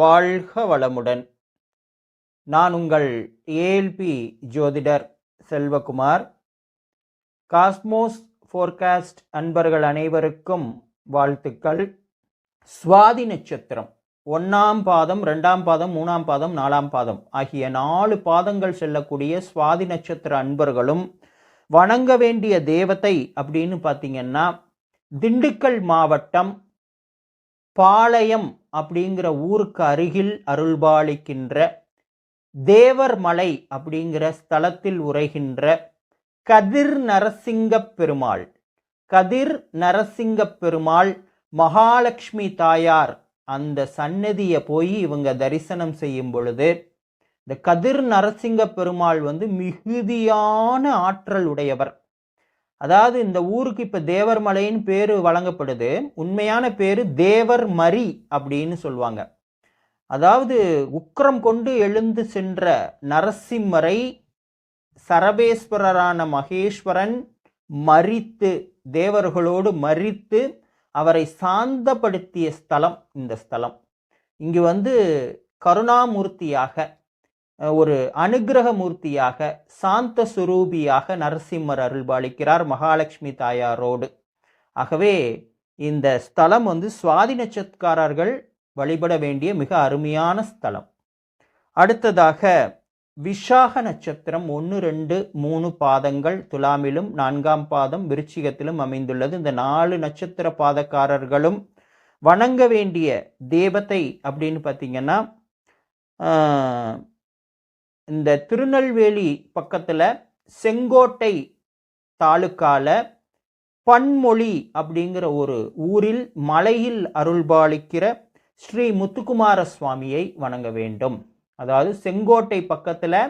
வாழ்க வளமுடன். நான் உங்கள் ஏஎல்பி ஜோதிடர் செல்வகுமார். காஸ்மோஸ் ஃபோர்காஸ்ட் அன்பர்கள் அனைவருக்கும் வாழ்த்துக்கள். சுவாதி நட்சத்திரம் ஒன்றாம் பாதம் ரெண்டாம் பாதம் மூணாம் பாதம் நாலாம் பாதம் ஆகிய நாலு பாதங்கள் செல்லக்கூடிய சுவாதி நட்சத்திர அன்பர்களும் வணங்க வேண்டிய தேவதை அப்படின்னு பார்த்தீங்கன்னா திண்டுக்கல் மாவட்டம் பாளையம் அப்படிங்கிற ஊருக்கு அருகில் அருள்பாலிக்கின்ற தேவர் மலை அப்படிங்கிற ஸ்தலத்தில் உரைகின்ற கதிர் நரசிங்கப் பெருமாள். கதிர் நரசிங்கப் பெருமாள் மகாலட்சுமி தாயார் அந்த சன்னதியை போய் இவங்க தரிசனம் செய்யும் பொழுது இந்த கதிர் நரசிங்க பெருமாள் வந்து மிகுதியான ஆற்றல் உடையவர். அதாவது இந்த ஊருக்கு இப்போ தேவர் மலைன்னு பேர் வழங்கப்படுது. உண்மையான பேர் தேவர் மரி அப்படின்னு சொல்லுவாங்க. அதாவது உக்கரம் கொண்டு எழுந்து சென்ற நரசிம்மரை சரபேஸ்வரரான மகேஸ்வரன் மரித்து தேவர்களோடு மறித்து அவரை சாந்தப்படுத்திய ஸ்தலம் இந்த ஸ்தலம். இங்கு வந்து கருணாமூர்த்தியாக ஒரு அனுக்கிரக மூர்த்தியாக சாந்த சுரூபியாக நரசிம்மர் அருள்பாலிக்கிறார் மகாலட்சுமி தாயாரோடு. ஆகவே இந்த ஸ்தலம் வந்து சுவாதி நட்சத்திரக்காரர்கள் வழிபட வேண்டிய மிக அருமையான ஸ்தலம். அடுத்ததாக விஷாக நட்சத்திரம் ஒன்று ரெண்டு மூணு பாதங்கள் துலாமிலும் நான்காம் பாதம் விருச்சிகத்திலும் அமைந்துள்ளது. இந்த நாலு நட்சத்திர பாதக்காரர்களும் வணங்க வேண்டிய தேவதை அப்படின்னு பார்த்தீங்கன்னா இந்த திருநெல்வேலி பக்கத்தில் செங்கோட்டை தாலுக்கால பன்மொழி அப்படிங்கிற ஒரு ஊரில் மலையில் அருள்பாலிக்கிற ஸ்ரீ முத்துக்குமார சுவாமியை வணங்க வேண்டும். அதாவது செங்கோட்டை பக்கத்தில்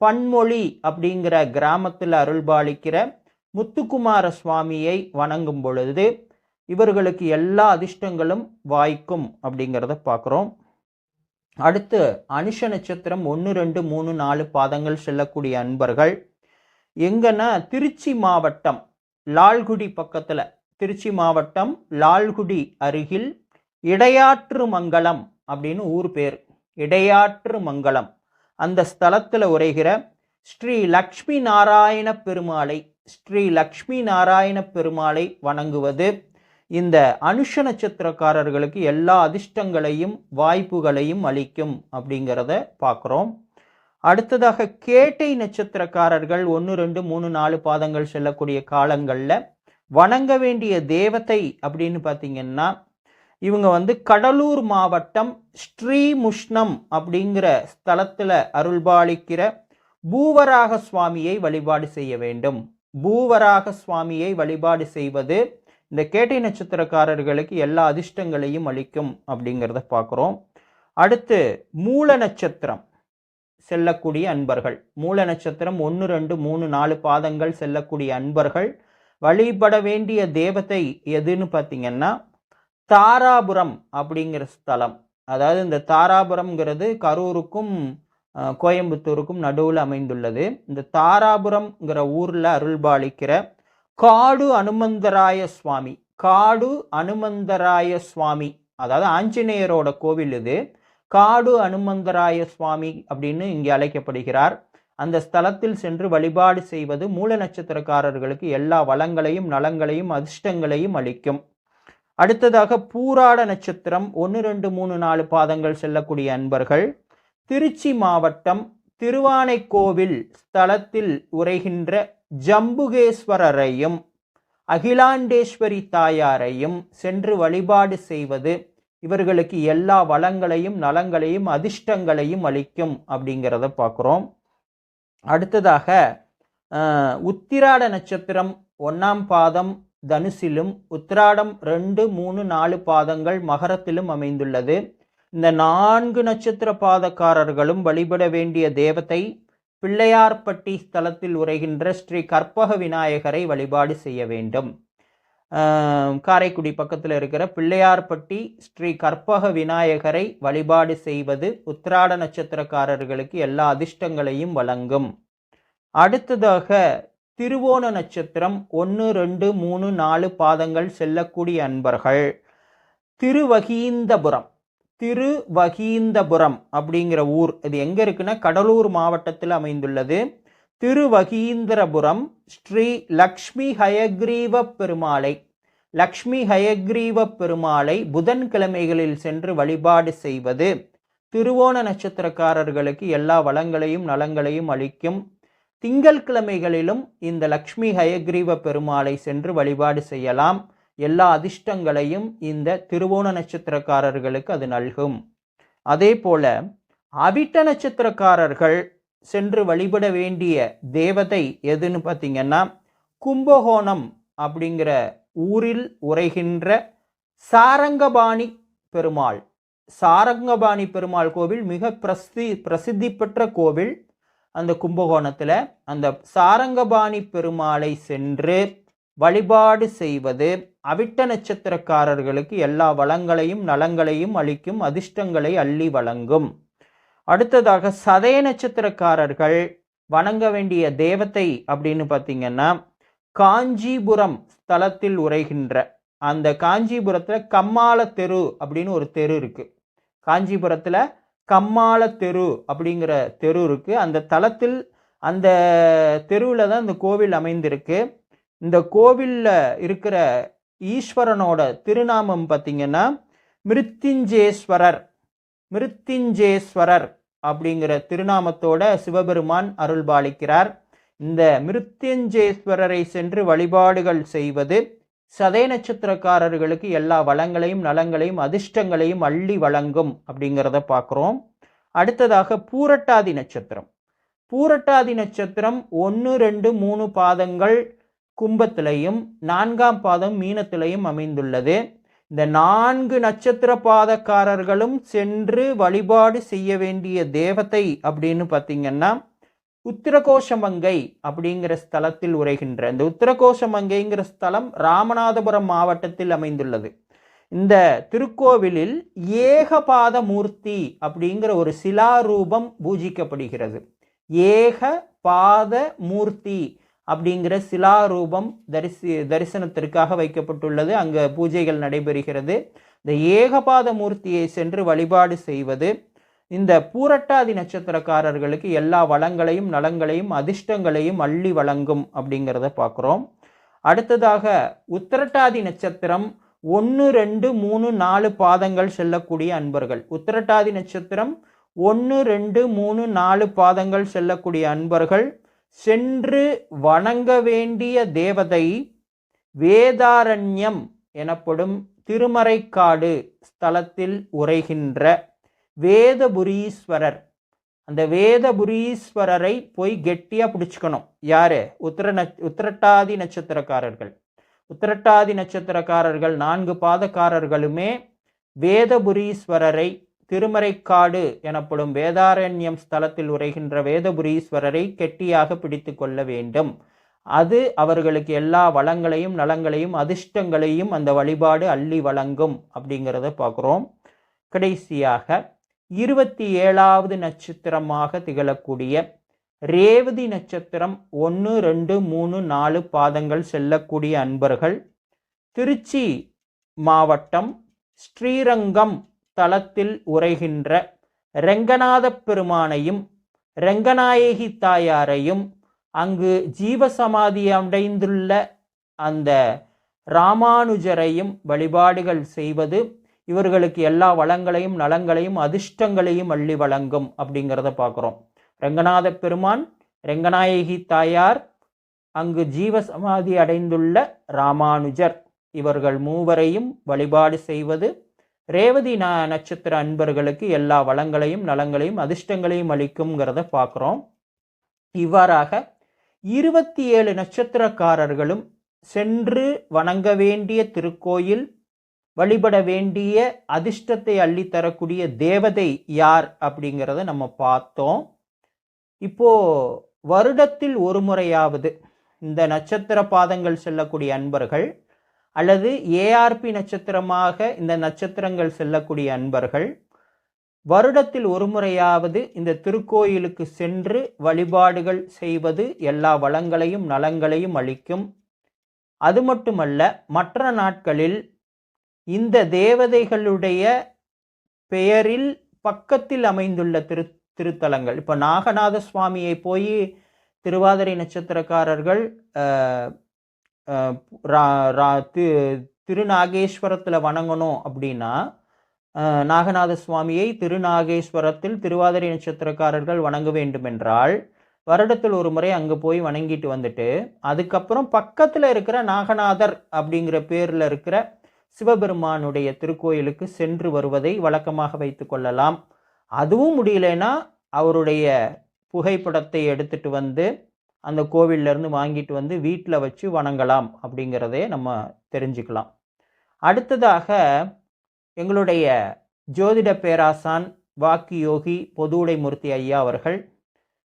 பன்மொழி அப்படிங்கிற கிராமத்தில் அருள்பாலிக்கிற முத்துக்குமார சுவாமியை வணங்கும் பொழுது இவர்களுக்கு எல்லா அதிர்ஷ்டங்களும் வாய்க்கும் அப்படிங்கிறத பார்க்குறோம் அடுத்து அனுஷ நட்சத்திரம் ஒன்று ரெண்டு மூணு நாலு பாதங்கள் செல்லக்கூடிய அன்பர்கள். எங்கன்னா திருச்சி மாவட்டம் லால்குடி பக்கத்தில். திருச்சி மாவட்டம் லால்குடி அருகில் இடையாற்று மங்கலம் அப்படின்னு ஊர் பேர். இடையாற்று மங்கலம். அந்த ஸ்தலத்தில் உரைகிற ஸ்ரீ லக்ஷ்மி நாராயண பெருமாளை ஸ்ரீ லக்ஷ்மி நாராயண பெருமாளை வணங்குவது. இந்த அனுஷ நட்சத்திரக்காரர்களுக்கு எல்லா அதிர்ஷ்டங்களையும் வாய்ப்புகளையும் அளிக்கும் அப்படிங்கிறத பார்க்குறோம். அடுத்ததாக கேட்டை நட்சத்திரக்காரர்கள் ஒன்று ரெண்டு மூணு நாலு பாதங்கள் செல்லக்கூடிய காலங்களில் வணங்க வேண்டிய தேவதை அப்படின்னு பார்த்தீங்கன்னா இவங்க வந்து கடலூர் மாவட்டம் ஸ்ரீமுஷ்ணம் அப்படிங்கிற ஸ்தலத்தில் அருள்பாலிக்கிற பூவராக சுவாமியை வழிபாடு செய்ய வேண்டும். பூவராக சுவாமியை வழிபாடு செய்வது இந்த கேட்டை நட்சத்திரக்காரர்களுக்கு எல்லா அதிர்ஷ்டங்களையும் அளிக்கும் அப்படிங்கிறத பார்க்குறோம். அடுத்து மூல நட்சத்திரம். செல்லக்கூடிய அன்பர்கள். மூல நட்சத்திரம் ஒன்று ரெண்டு மூணு நாலு பாதங்கள் செல்லக்கூடிய அன்பர்கள். வழிபட வேண்டிய தேவதை எதுன்னு பார்த்தீங்கன்னா தாராபுரம் அப்படிங்கிற ஸ்தலம். அதாவது இந்த தாராபுரம்ங்கிறது கரூருக்கும் கோயம்புத்தூருக்கும் நடுவில் அமைந்துள்ளது. இந்த தாராபுரம்ங்கிற ஊரில் அருள்பாலிக்கிற காடு அனுமந்தராய சுவாமி. காடு அனுமந்தராய சுவாமி. அதாவது ஆஞ்சநேயரோட கோவில் இது. காடு அனுமந்தராய சுவாமி அப்படின்னு இங்கே அழைக்கப்படுகிறார். அந்த ஸ்தலத்தில் சென்று வழிபாடு செய்வது மூல நட்சத்திரக்காரர்களுக்கு எல்லா வளங்களையும் நலங்களையும் அதிர்ஷ்டங்களையும் அளிக்கும். அடுத்ததாக பூராட நட்சத்திரம் ஒன்று ரெண்டு மூணு நாலு பாதங்கள் செல்லக்கூடிய அன்பர்கள். திருச்சி மாவட்டம் திருவானைக்கோவில் ஸ்தலத்தில் உரைகின்ற ஜம்புகேஸ்வரரையும் அகிலாண்டேஸ்வரி தாயாரையும் சென்று வழிபாடு செய்வது இவர்களுக்கு எல்லா வளங்களையும் நலங்களையும் அதிர்ஷ்டங்களையும் அளிக்கும் அப்படிங்கிறத பார்க்குறோம். அடுத்ததாக உத்திராட நட்சத்திரம் ஒன்றாம் பாதம் தனுசிலும் உத்திராடம் ரெண்டு மூணு நாலு பாதங்கள் மகரத்திலும் அமைந்துள்ளது. இந்த நான்கு நட்சத்திர பாதக்காரர்களும் வழிபட வேண்டிய தேவத்தை பிள்ளையார்பட்டி ஸ்தலத்தில் உரைகின்ற ஸ்ரீ கற்பக விநாயகரை வழிபாடு செய்ய வேண்டும். காரைக்குடி பக்கத்தில் இருக்கிற பிள்ளையார்பட்டி ஸ்ரீ கற்பக விநாயகரை வழிபாடு செய்வது உத்திராட நட்சத்திரக்காரர்களுக்கு எல்லா அதிர்ஷ்டங்களையும் வழங்கும். அடுத்ததாக திருவோண நட்சத்திரம் ஒன்று ரெண்டு மூணு நாலு பாதங்கள் செல்லக்கூடிய அன்பர்கள். திருவகீந்தபுரம். திருவகீந்தபுரம் அப்படிங்கிற ஊர். இது எங்கே இருக்குன்னா கடலூர் மாவட்டத்தில் அமைந்துள்ளது. திருவகீந்திரபுரம் ஸ்ரீ லக்ஷ்மி ஹயக்ரீவ பெருமாளை லக்ஷ்மி ஹயக்ரீவ பெருமாளை புதன்கிழமைகளில் சென்று வழிபாடு செய்வது. திருவோண நட்சத்திரக்காரர்களுக்கு எல்லா வளங்களையும் நலங்களையும் அளிக்கும். திங்கள் கிழமைகளிலும் இந்த லக்ஷ்மி ஹயக்ரீவ பெருமாளை சென்று வழிபாடு செய்யலாம். எல்லா அதிர்ஷ்டங்களையும் இந்த திருவோண நட்சத்திரக்காரர்களுக்கு அது நல்கும். அதே போல அவிட்ட நட்சத்திரக்காரர்கள் சென்று வழிபட வேண்டிய தேவதை எதுன்னு பார்த்தீங்கன்னா கும்பகோணம் அப்படிங்கிற ஊரில் உரைகின்ற சாரங்கபாணி பெருமாள். சாரங்கபாணி பெருமாள் கோவில் மிக பிரசி பிரசித்தி பெற்ற கோவில். அந்த கும்பகோணத்தில் அந்த சாரங்கபாணி பெருமாளை சென்று வழிபாடு செய்வது அவிட்ட நட்சத்திரக்காரர்களுக்கு எல்லா வளங்களையும் நலங்களையும் அளிக்கும் அதிர்ஷ்டங்களை அள்ளி வழங்கும். அடுத்ததாக சதய நட்சத்திரக்காரர்கள் வணங்க வேண்டிய தேவத்தை அப்படின்னு பார்த்தீங்கன்னா காஞ்சிபுரம் ஸ்தலத்தில் உரைகின்ற அந்த காஞ்சிபுரத்தில் கம்மாள தெரு அப்படின்னு ஒரு தெரு இருக்கு. காஞ்சிபுரத்தில் கம்மாள தெரு அப்படிங்கிற தெரு இருக்கு. அந்த தலத்தில் அந்த தெருவில் தான் இந்த கோவில் அமைந்திருக்கு. இந்த கோவிலில் இருக்கிற ஈஸ்வரனோட திருநாமம் பார்த்தீங்கன்னா மிருத்திஞ்சேஸ்வரர் மிருத்திஞ்சேஸ்வரர் அப்படிங்கிற திருநாமத்தோட சிவபெருமான் அருள்பாலிக்கிறார். இந்த மிருத்யுஞ்சேஸ்வரரை சென்று வழிபாடுகள் செய்வது சதய நட்சத்திரக்காரர்களுக்கு எல்லா வளங்களையும் நலங்களையும் அதிர்ஷ்டங்களையும் அள்ளி வழங்கும் அப்படிங்கிறத பார்க்குறோம். அடுத்ததாக பூரட்டாதி நட்சத்திரம். பூரட்டாதி நட்சத்திரம் ஒன்று ரெண்டு மூணு பாதங்கள் கும்பத்திலையும் நான்காம் பாதம் மீனத்திலையும் அமைந்துள்ளது. இந்த நான்கு நட்சத்திர பாதக்காரர்களும் சென்று வழிபாடு செய்ய வேண்டிய தேவதை அப்படின்னு பார்த்தீங்கன்னா உத்திரகோஷமங்கை அப்படிங்கிற ஸ்தலத்தில் உரைகின்ற இந்த உத்திரகோஷமங்கைங்கிற ஸ்தலம் ராமநாதபுரம் மாவட்டத்தில் அமைந்துள்ளது. இந்த திருக்கோவிலில் ஏகபாத மூர்த்தி அப்படிங்கிற ஒரு சிலாரூபம் பூஜிக்கப்படுகிறது. ஏக பாத மூர்த்தி அப்படிங்கிற சிலாரூபம் தரிசி தரிசனத்திற்காக வைக்கப்பட்டுள்ளது. அங்கே பூஜைகள் நடைபெறுகிறது. இந்த ஏகபாத மூர்த்தியை சென்று வழிபாடு செய்வது இந்த பூரட்டாதி நட்சத்திரக்காரர்களுக்கு எல்லா வளங்களையும் நலங்களையும் அதிர்ஷ்டங்களையும் அள்ளி வழங்கும் அப்படிங்கிறத பார்க்குறோம். அடுத்ததாக உத்திரட்டாதி நட்சத்திரம் ஒன்று ரெண்டு மூணு நாலு பாதங்கள் செல்லக்கூடிய அன்பர்கள். உத்திரட்டாதி நட்சத்திரம் ஒன்று ரெண்டு மூணு நாலு பாதங்கள் செல்லக்கூடிய அன்பர்கள். சென்று வணங்க வேண்டிய தேவதை வேதாரண்யம் எனப்படும் திருமறைக்காடு ஸ்தலத்தில் உரைகின்ற வேதபுரீஸ்வரர். அந்த வேதபுரீஸ்வரரை போய் கெட்டியாக பிடிச்சிக்கணும். யாரு? உத்திர ந உத்திரட்டாதி நட்சத்திரக்காரர்கள். உத்திரட்டாதி நட்சத்திரக்காரர்கள் நான்கு பாதக்காரர்களுமே வேதபுரீஸ்வரரை திருமறைக்காடு எனப்படும் வேதாரண்யம் ஸ்தலத்தில் உரைகின்ற வேதபுரீஸ்வரரை கெட்டியாக பிடித்து கொள்ள வேண்டும். அது அவர்களுக்கு எல்லா வளங்களையும் நலங்களையும் அதிர்ஷ்டங்களையும் அந்த வழிபாடு அள்ளி வழங்கும் அப்படிங்கிறத பார்க்குறோம். கடைசியாக இருபத்தி ஏழாவது நட்சத்திரமாக திகழக்கூடிய ரேவதி நட்சத்திரம் ஒன்று ரெண்டு மூணு நாலு பாதங்கள் செல்லக்கூடிய அன்பர்கள் திருச்சி மாவட்டம் ஸ்ரீரங்கம் தலத்தில் உரைகின்ற ரெங்கநாத பெருமானையும் ரெங்கநாயகி தாயாரையும் அங்கு ஜீவசமாதி அடைந்துள்ள அந்த ராமானுஜரையும் வழிபாடுகள் செய்வது இவர்களுக்கு எல்லா வளங்களையும் நலங்களையும் அதிர்ஷ்டங்களையும் அள்ளி வழங்கும் அப்படிங்கிறத பார்க்குறோம். ரெங்கநாத பெருமான் ரெங்கநாயகி தாயார் அங்கு ஜீவசமாதி அடைந்துள்ள ராமானுஜர். இவர்கள் மூவரையும் வழிபாடு செய்வது ரேவதி ந நட்சத்திர அன்பர்களுக்கு எல்லா வளங்களையும் நலங்களையும் அதிர்ஷ்டங்களையும் அளிக்குங்கிறத பார்க்குறோம் இவ்வாறாக இருபத்தி ஏழு நட்சத்திரக்காரர்களும் சென்று வணங்க வேண்டிய திருக்கோயில் வழிபட வேண்டிய அதிர்ஷ்டத்தை அள்ளித்தரக்கூடிய தேவதை யார் அப்படிங்கிறத நம்ம பார்த்தோம். இப்போ வருடத்தில் ஒரு முறையாவது இந்த நட்சத்திர பாதங்கள் செல்லக்கூடிய அன்பர்கள் அல்லது ஏஆர்பி நட்சத்திரமாக இந்த நட்சத்திரங்கள் செல்லக்கூடிய அன்பர்கள் வருடத்தில் ஒரு முறையாவது இந்த திருக்கோயிலுக்கு சென்று வழிபாடுகள் செய்வது எல்லா வளங்களையும் நலங்களையும் அளிக்கும். அது மட்டுமல்ல மற்ற நாட்களில் இந்த தேவதைகளுடைய பெயரில் பக்கத்தில் அமைந்துள்ள திரு திருத்தலங்கள். இப்போ நாகநாத சுவாமியை போய் திருவாதிரை நட்சத்திரக்காரர்கள் திருநாகேஸ்வரத்தில் வணங்கணும் அப்படின்னா நாகநாத சுவாமியை திருநாகேஸ்வரத்தில் திருவாதிரை நட்சத்திரக்காரர்கள் வணங்க வேண்டுமென்றால் வருடத்தில் ஒரு முறை அங்கே போய் வணங்கிட்டு வந்துட்டு அதுக்கப்புறம் பக்கத்தில் இருக்கிற நாகநாதர் அப்படிங்கிற பேரில் இருக்கிற சிவபெருமானுடைய திருக்கோயிலுக்கு சென்று வருவதை வழக்கமாக வைத்து கொள்ளலாம். அதுவும் முடியலைன்னா அவருடைய புகைப்படத்தை எடுத்துட்டு வந்து அந்த கோவில்ல இருந்து வாங்கிட்டு வந்து வீட்டில் வச்சு வணங்கலாம் அப்படிங்கிறதே நம்ம தெரிஞ்சுக்கலாம். அடுத்ததாக எங்களுடைய ஜோதிட பேராசான் வாக்கு யோகி பொதுவுடை மூர்த்தி ஐயா அவர்கள்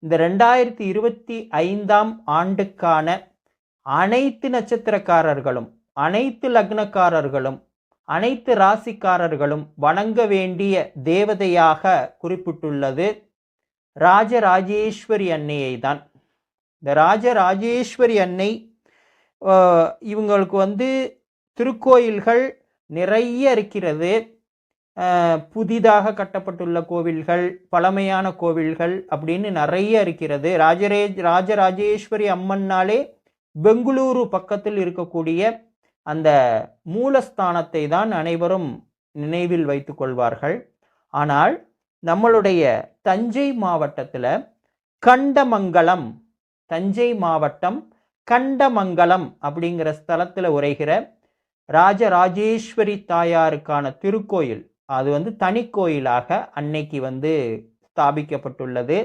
இந்த ரெண்டாயிரத்தி இருபத்தி ஐந்தாம் ஆண்டுக்கான அனைத்து நட்சத்திரக்காரர்களும் அனைத்து லக்னக்காரர்களும் அனைத்து ராசிக்காரர்களும் வணங்க வேண்டிய தேவதையாக குறிப்பிட்டுள்ளது ராஜராஜேஸ்வரி அன்னையை தான் இந்த ராஜராஜேஸ்வரி அன்னை இவங்களுக்கு வந்து திருக்கோயில்கள் நிறைய இருக்கிறது. புதிதாக கட்டப்பட்டுள்ள கோவில்கள் பழமையான கோவில்கள் அப்படின்னு நிறைய இருக்கிறது. ராஜரே ராஜராஜேஸ்வரி அம்மன்னாலே பெங்களூரு பக்கத்தில் இருக்கக்கூடிய அந்த மூலஸ்தானத்தை தான் அனைவரும் நினைவில் வைத்து கொள்வார்கள். ஆனால் நம்மளுடைய தஞ்சை மாவட்டத்தில் கண்டமங்கலம் தஞ்சை மாவட்டம் கண்டமங்கலம் அப்படிங்கிற ஸ்தலத்தில் உரைகிற ராஜராஜேஸ்வரி தாயாருக்கான திருக்கோயில். அது வந்து தனி கோயிலாக அன்னைக்கு வந்து ஸ்தாபிக்கப்பட்டுள்ளது.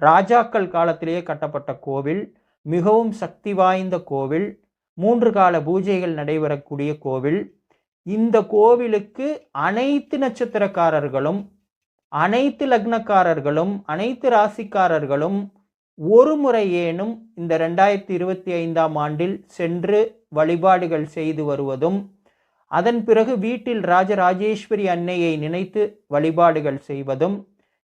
ராஜாக்கள் காலத்திலேயே கட்டப்பட்ட கோவில் மிகவும் சக்தி வாய்ந்த கோவில் மூன்று கால பூஜைகள் நடைபெறக்கூடிய கோவில். இந்த கோவிலுக்கு அனைத்து நட்சத்திரக்காரர்களும் அனைத்து லக்னக்காரர்களும் அனைத்து ராசிக்காரர்களும் ஒரு முறையேனும் இந்த ரெண்டாயிரத்தி இருபத்தி ஐந்தாம் ஆண்டில் சென்று வழிபாடுகள் செய்து வருவதும் அதன் பிறகு வீட்டில் ராஜராஜேஸ்வரி அன்னையை நினைத்து வழிபாடுகள் செய்வதும்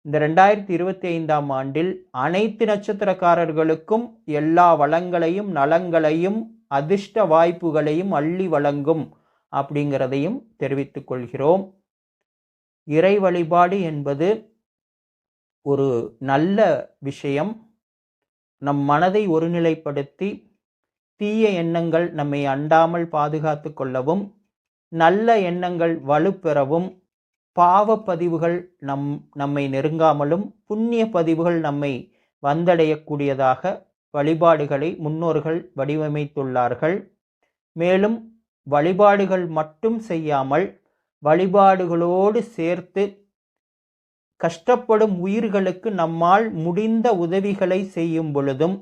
இந்த ரெண்டாயிரத்தி இருபத்தி ஐந்தாம் ஆண்டில் அனைத்து நட்சத்திரக்காரர்களுக்கும் எல்லா வளங்களையும் நலங்களையும் அதிர்ஷ்ட வாய்ப்புகளையும் அள்ளி வழங்கும் அப்படிங்கிறதையும் தெரிவித்துக் கொள்கிறோம். இறை வழிபாடு என்பது ஒரு நல்ல விஷயம். நம் மனதை ஒருநிலைப்படுத்தி தீய எண்ணங்கள் நம்மை அண்டாமல் பாதுகாத்து கொள்ளவும் நல்ல எண்ணங்கள் வலுப்பெறவும் பாவ பதிவுகள் நம் நம்மை நெருங்காமலும் புண்ணிய பதிவுகள் நம்மை வந்தடையக்கூடியதாக வழிபாடுகளை முன்னோர்கள் வடிவமைத்துள்ளார்கள். மேலும் வழிபாடுகள் மட்டும் செய்யாமல் வழிபாடுகளோடு சேர்த்து கஷ்டப்படும் உயிர்களுக்கு நம்மால் முடிந்த உதவிகளை செய்யும் பொழுதும்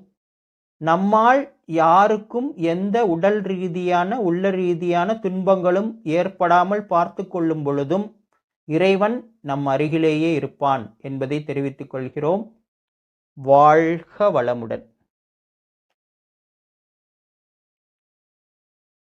நம்மால் யாருக்கும் எந்த உடல் ரீதியான உள்ள ரீதியான துன்பங்களும் ஏற்படாமல் பார்த்து கொள்ளும் பொழுதும் இறைவன் நம் அருகிலேயே இருப்பான் என்பதை தெரிவித்துக் கொள்கிறோம். வாழ்க வளமுடன்.